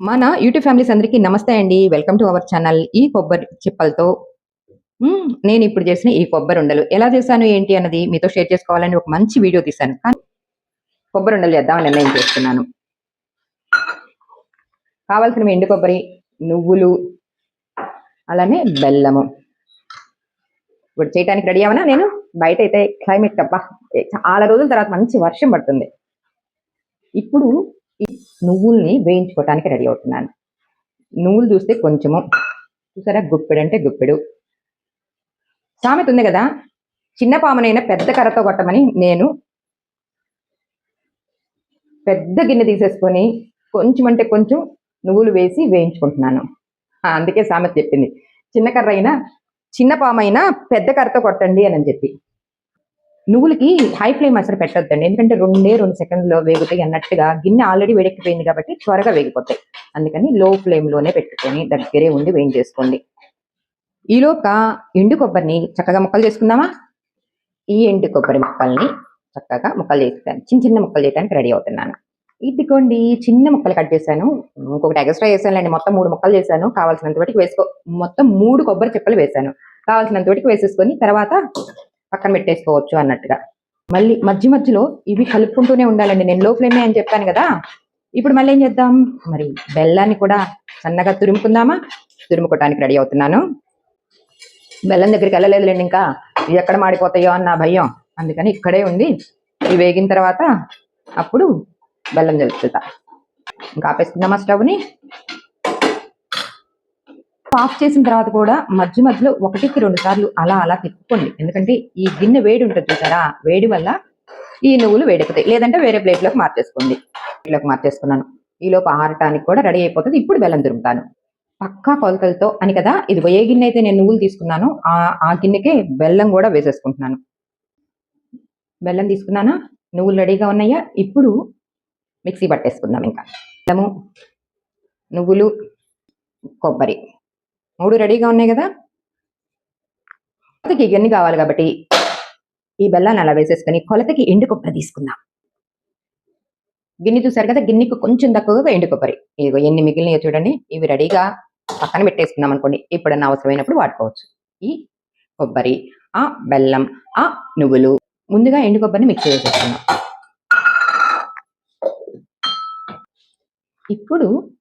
మన YouTube families అందరికీ నమస్తే అండి. వెల్కమ్ టు అవర్ ఛానల్ ఈ కొబ్బరి చిప్పలతో నేను ఇప్పుడు చేసిన ఈ కొబ్బరి ఉండలు. ఎలా చేశాను ఏంటి అన్నది మీతో షేర్ చేసుకోవాలని ఒక మంచి వీడియో తీశాను. కానీ కొబ్బరి ఉండలు చేద్దామని నిర్ణయం చేస్తున్నాను కావాల్సినవి ఎండు కొబ్బరి నువ్వులు అలానే బెల్లము. ఇప్పుడు చేయడానికి రెడీ అవనా నేను? బయట అయితే క్లైమేట్ తప్ప చాలా రోజుల తర్వాత మంచి వర్షం పడుతుంది. ఇప్పుడు ఈ నువ్వుల్ని వేయించుకోవటానికి రెడీ అవుతున్నాను. నువ్వులు చూస్తే కొంచెము చూసారా? గుప్పెడు అంటే గుప్పెడు. సామెత ఉంది కదా? చిన్న పామునైనా పెద్ద కర్రతో కొట్టమని నేను పెద్ద గిన్నె తీసేసుకొని కొంచెం అంటే కొంచెం నువ్వులు వేసి వేయించుకుంటున్నాను. అందుకే సామెత చెప్పింది. చిన్న కర్ర అయినా చిన్న పాము అయినా పెద్ద కర్రతో కొట్టండి అని చెప్పి. నువ్వులకి హై ఫ్లేమ్ అసలు పెట్టొద్దండి. ఎందుకంటే రెండే రెండు సెకండ్లో వేగుతాయి అన్నట్టుగా గిన్నె ఆల్రెడీ వేడెక్కిపోయింది కాబట్టి త్వరగా వేగిపోతాయి. అందుకని లో ఫ్లేమ్లోనే పెట్టుకొని దగ్గరే ఉండి వేయించేసుకోండి. ఈలోక ఎండు కొబ్బరిని చక్కగా ముక్కలు చేసుకుందామా? ఈ ఎండు కొబ్బరి ముక్కల్ని చక్కగా ముక్కలు చేస్తాను. చిన్న చిన్న ముక్కలు చేయడానికి రెడీ అవుతున్నాను. ఇదిగోండి చిన్న ముక్కలు కట్ చేశాను. ఇంకొకటి ఎక్స్ట్రా చేశానులేండి. మొత్తం మూడు ముక్కలు చేశాను. కావాల్సినంత వాటికి వేసుకో. మొత్తం మూడు కొబ్బరి చెక్కలు వేశాను. కావాల్సినంత వాటికి వేసేసుకొని తర్వాత పక్కన పెట్టేసుకోవచ్చు అన్నట్టుగా. మళ్ళీ మధ్య మధ్యలో ఇవి కలుపుకుంటూనే ఉండాలండి. నేను లో ఫ్లేమే అని చెప్పాను కదా. ఇప్పుడు మళ్ళీ ఏం చేద్దాం? మరి బెల్లాన్ని కూడా సన్నగా తురుముకుందామా? తురుముకోవటానికి రెడీ అవుతున్నాను. బెల్లం దగ్గరికి వెళ్ళలేదులేండి ఇంకా. ఇవి ఎక్కడ మాడిపోతాయో అన్న భయం. అందుకని ఇక్కడే ఉండి ఇవి వేగిన తర్వాత అప్పుడు బెల్లం జరుగుతుందా ఇంకా ఆపేసుకుందామా స్టవ్ని? ఆఫ్ చేసిన తర్వాత కూడా మధ్య మధ్యలో ఒకటికి రెండు సార్లు అలా అలా తిప్పుకోండి. ఎందుకంటే ఈ గిన్నె వేడి ఉంటుంది చూసారా? వేడి వల్ల ఈ నువ్వులు వేడెక్కుతాయి. లేదంటే వేరే ప్లేట్లోకి మార్చేసుకోండి. ప్లేట్లోకి మార్చేసుకున్నాను. ఈ లోపు ఆరటానికి కూడా రెడీ అయిపోతుంది. ఇప్పుడు బెల్లం తురుముతాను పక్కా కొలతలతో అని కదా ఇది ఏ గిన్నె అయితే నేను నువ్వులు తీసుకున్నానో ఆ ఆ గిన్నెకే బెల్లం కూడా వేసేసుకుంటున్నాను. బెల్లం తీసుకున్నానా? నువ్వులు రెడీగా ఉన్నాయా? ఇప్పుడు మిక్సీ పట్టేసుకుందాం ఇంకా. బెల్లము నువ్వులు కొబ్బరి. మూడు రెడీగా ఉన్నాయి కదా? కొలతకి ఇవన్నీ కావాలి కాబట్టి? ఈ బెల్లాన్ని అలా వేసేసుకొని కొలతకి ఎండు కొబ్బరి తీసుకుందాం. గిన్నె చూసారు కదా గిన్నెకు కొంచెం తక్కువగా ఎండు కొబ్బరి. ఇదిగో ఎన్ని మిగిలినవి చూడండి. ఇవి రెడీగా పక్కన పెట్టేసుకుందాం అనుకోండి. ఎప్పుడన్నా అవసరమైనప్పుడు వాడుకోవచ్చు. ఈ కొబ్బరి ఆ బెల్లం ఆ నువ్వులు. ముందుగా ఎండు కొబ్బరిని మిక్స్ చేసేసుకుందాం. ఇప్పుడు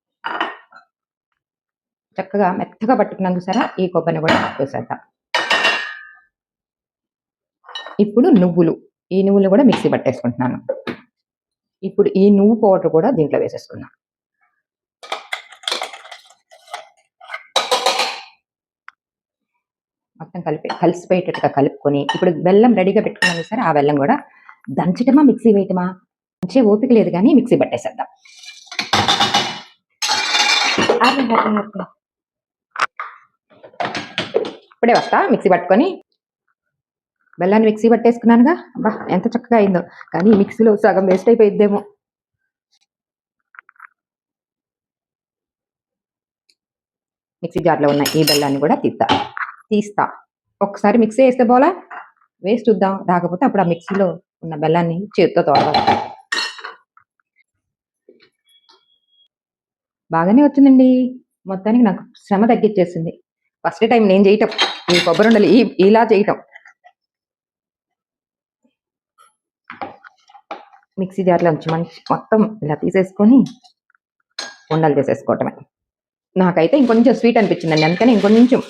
చక్కగా మెత్తగా పట్టుకున్నాం చూసారా ఈ కొబ్బరిని కూడా వేసేద్దాం. ఇప్పుడు నువ్వులు. ఈ నువ్వులు కూడా మిక్సీ పట్టేసుకుంటున్నాను. ఇప్పుడు ఈ నువ్వు పౌడర్ కూడా దీంట్లో వేసేసుకున్నాను మొత్తం కలిపి కలిసిపోయేటట్టుగా కలుపుకొని ఇప్పుడు బెల్లం రెడీగా పెట్టుకున్నాం సరే ఆ బెల్లం కూడా దంచటమా మిక్సీ వేయటమా? దంచే ఓపిక లేదు కానీ మిక్సీ పట్టేసేద్దాం. ఇప్పుడే వస్తా మిక్సీ పట్టుకొని. బెల్లాన్ని మిక్సీ పట్టేసుకున్నానుగా. అబ్బా ఎంత చక్కగా అయిందో. కానీ మిక్సీలో సగం వేస్ట్ అయిపోయిద్దేమో. మిక్సీ జార్లో ఉన్న ఈ బెల్లాన్ని కూడా తీస్తా. తీస్తా. ఒకసారి మిక్సీ వేస్తే పోలా? వేసి చూద్దాం. రాకపోతే అప్పుడు ఆ మిక్సీలో ఉన్న బెల్లాన్ని చేతితో తోడాలి బాగానే వచ్చిందండి. మొత్తానికి నాకు శ్రమ తగ్గించేసింది ఫస్ట్ టైం నేను చేయటం. ఈ కొబ్బరి ఉండలు ఈ ఇలా చేయటం. మిక్సీ జార్లో మంచి మొత్తం ఇలా తీసేసుకొని ఉండలు చేసేసుకోవటమే. నాకైతే ఇంకొంచెం స్వీట్ అనిపించిందండి అందుకని ఇంకొంచెం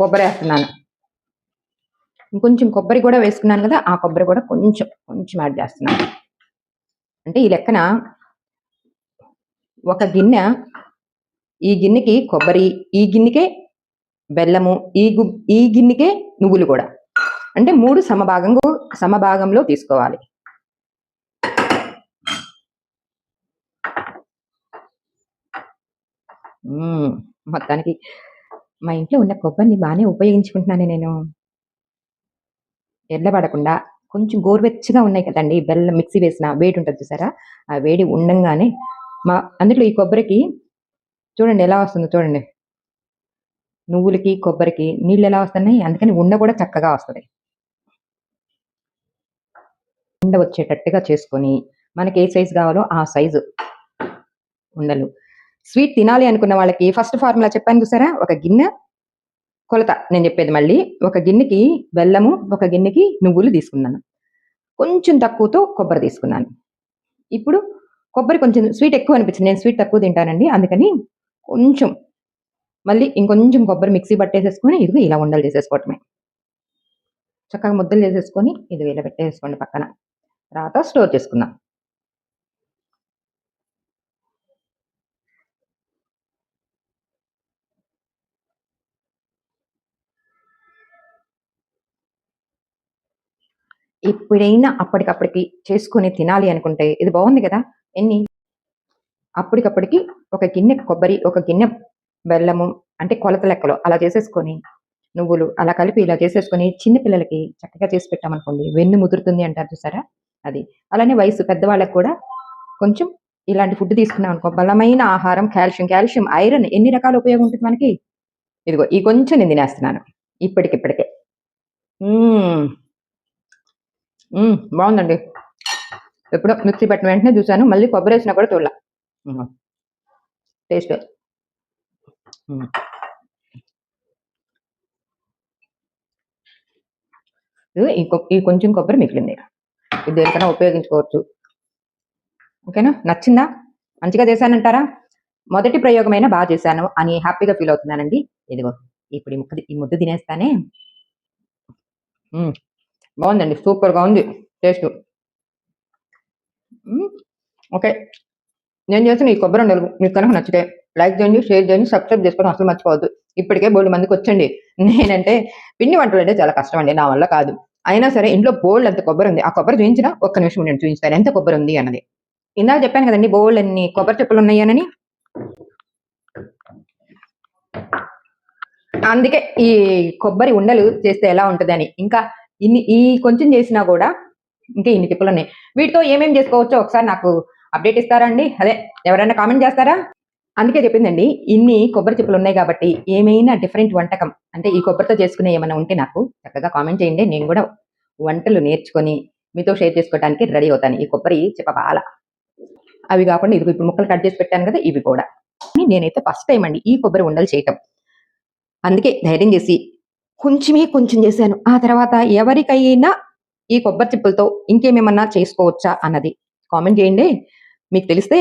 కొబ్బరి వేస్తున్నాను. ఇంకొంచెం కొబ్బరి కూడా వేసుకున్నాను కదా ఆ కొబ్బరి కూడా కొంచెం కొంచెం యాడ్ చేస్తున్నాను. అంటే ఈ లెక్కన ఒక గిన్నె ఈ గిన్నెకి కొబ్బరి ఈ గిన్నెకే బెల్లము ఈ గు ఈ గిన్నెకే నువ్వులు కూడా. అంటే మూడు సమభాగంగా సమభాగంలో తీసుకోవాలి. మొత్తానికి మా ఇంట్లో ఉన్న కొబ్బరిని బాగానే ఉపయోగించుకుంటున్నాను నేను. ఎర్రబడకుండా కొంచెం గోరువెచ్చగా ఉన్నాయి కదండి బెల్లం మిక్సీ వేసిన వేడి ఉంటుంది చూసారా? ఆ వేడి ఉండంగానే మా అందులో ఈ కొబ్బరికి చూడండి ఎలా వస్తుందో చూడండి. నువ్వులకి కొబ్బరికి నీళ్ళు ఎలా వస్తున్నాయి? అందుకని ఉండ కూడా చక్కగా వస్తుంది. ఉండ వచ్చేటట్టుగా చేసుకొని మనకి ఏ సైజు కావాలో ఆ సైజు ఉండలు. స్వీట్ తినాలి అనుకున్న వాళ్ళకి ఫస్ట్ ఫార్ములా చెప్పాను చూసారా? ఒక గిన్నె కొలత. నేను చెప్పేది మళ్ళీ. ఒక గిన్నెకి బెల్లము ఒక గిన్నెకి నువ్వులు తీసుకున్నాను. కొంచెం తక్కువతో కొబ్బరి తీసుకున్నాను. ఇప్పుడు కొబ్బరి కొంచెం స్వీట్ ఎక్కువ అనిపించింది. నేను స్వీట్ తక్కువ తింటానండి. అందుకని కొంచెం మళ్ళీ ఇంకొంచెం కొబ్బరి మిక్సీ పట్టేసేసుకొని ఇదిగో ఇలా ఉండలు చేసేసుకోవటమే. చక్కగా ముద్దలు చేసేసుకొని ఇది ఇలా పెట్టేసుకోండి పక్కన. తర్వాత స్టోర్ చేసుకుందాం. ఎప్పుడైనా అప్పటికప్పటికి చేసుకొని తినాలి అనుకుంటే ఇది బాగుంది కదా? ఎన్ని? అప్పటికప్పటికి ఒక గిన్నె కొబ్బరి ఒక గిన్నె బెల్లము అంటే కొలత లెక్కలో అలా చేసేసుకొని నువ్వులు అలా కలిపి ఇలా చేసేసుకొని చిన్న పిల్లలకి చక్కగా చేసి పెట్టామనుకోండి. వెన్ను ముదురుతుంది అంటారు చూసారా? అది. అలానే వయసు పెద్దవాళ్ళకి కూడా కొంచెం ఇలాంటి ఫుడ్ తీసుకున్నాం అనుకో బలమైన ఆహారం కాల్షియం కాల్షియం ఐరన్ ఎన్ని రకాల ఉపయోగం ఉంటుంది మనకి? ఇదిగో ఈ కొంచెం నేను తినేస్తున్నాను. ఇప్పటికిప్పటికే. బాగుందండి. ఎప్పుడో మిక్సీ పెట్టిన వెంటనే చూశాను మళ్ళీ కొబ్బరి వేసినా కూడా తోళ్ళ టేస్ట్. ఈ ఈ కొంచెం కొబ్బరి మిగిలింది. ఇది దేనికైనా ఉపయోగించుకోవచ్చు. ఓకేనా? నచ్చిందా? మంచిగా చేశానంటారా? మొదటి ప్రయోగమైనా బాగా చేశాను అని హ్యాపీగా ఫీల్ అవుతున్నానండి. ఇదిగో ఇప్పుడు ఈ ముక్క ఈ ముద్ద తినేస్తానే. బాగుందండి. సూపర్గా ఉంది. టేస్ట్. ఓకే. నేను చేసిన ఈ కొబ్బరి ఉండలు మీకు కనుక నచ్చితే లైక్ చేయండి షేర్ చేయండి సబ్స్క్రైబ్ చేసుకోవడం అసలు మర్చిపోవద్దు. ఇప్పటికే బోల్డ్ మందికి వచ్చండి నేనంటే పిండి వంటలు అంటే చాలా కష్టం అండి నా వల్ల కాదు. అయినా సరే ఇంట్లో బోల్డ్ అంత కొబ్బరి ఉంది. ఆ కొబ్బరి చూపించిన ఒక్క నిమిషం నేను చూపించాను ఎంత కొబ్బరి ఉంది అన్నది. ఇందాక చెప్పాను కదండి బోల్డ్ అన్ని కొబ్బరి చెప్పులు ఉన్నాయనని అందుకే ఈ కొబ్బరి ఉండలు చేస్తే ఎలా ఉంటుందని. ఇంకా ఇన్ని ఈ కొంచెం చేసినా కూడా ఇంకా ఇన్ని తిప్పులు ఉన్నాయి. వీటితో ఏమేమి చేసుకోవచ్చో ఒకసారి నాకు అప్డేట్ ఇస్తారా అండి? అదే ఎవరైనా కామెంట్ చేస్తారా? అందుకే చెప్పిందండి ఇన్ని కొబ్బరి చిప్పలు ఉన్నాయి కాబట్టి ఏమైనా డిఫరెంట్ వంటకం అంటే ఈ కొబ్బరితో చేసుకునే ఏమైనా ఉంటే నాకు చక్కగా కామెంట్ చేయండి నేను కూడా వంటలు నేర్చుకొని మీతో షేర్ చేసుకోవడానికి రెడీ అవుతాను. ఈ కొబ్బరి చిప్ప అవి కాకుండా ఇది ఇప్పుడు ముక్కలు కట్ చేసి పెట్టాను కదా ఇవి కూడా. కానీ నేనైతే ఫస్ట్ టైం అండి ఈ కొబ్బరి ఉండలు చేయటం. అందుకే ధైర్యం చేసి కొంచెమే కొంచెం చేశాను. ఆ తర్వాత ఎవరికైనా ఈ కొబ్బరి చిప్పలతో ఇంకేమేమన్నా చేసుకోవచ్చా అన్నది కామెంట్ చేయండి. మీకు తెలిస్తే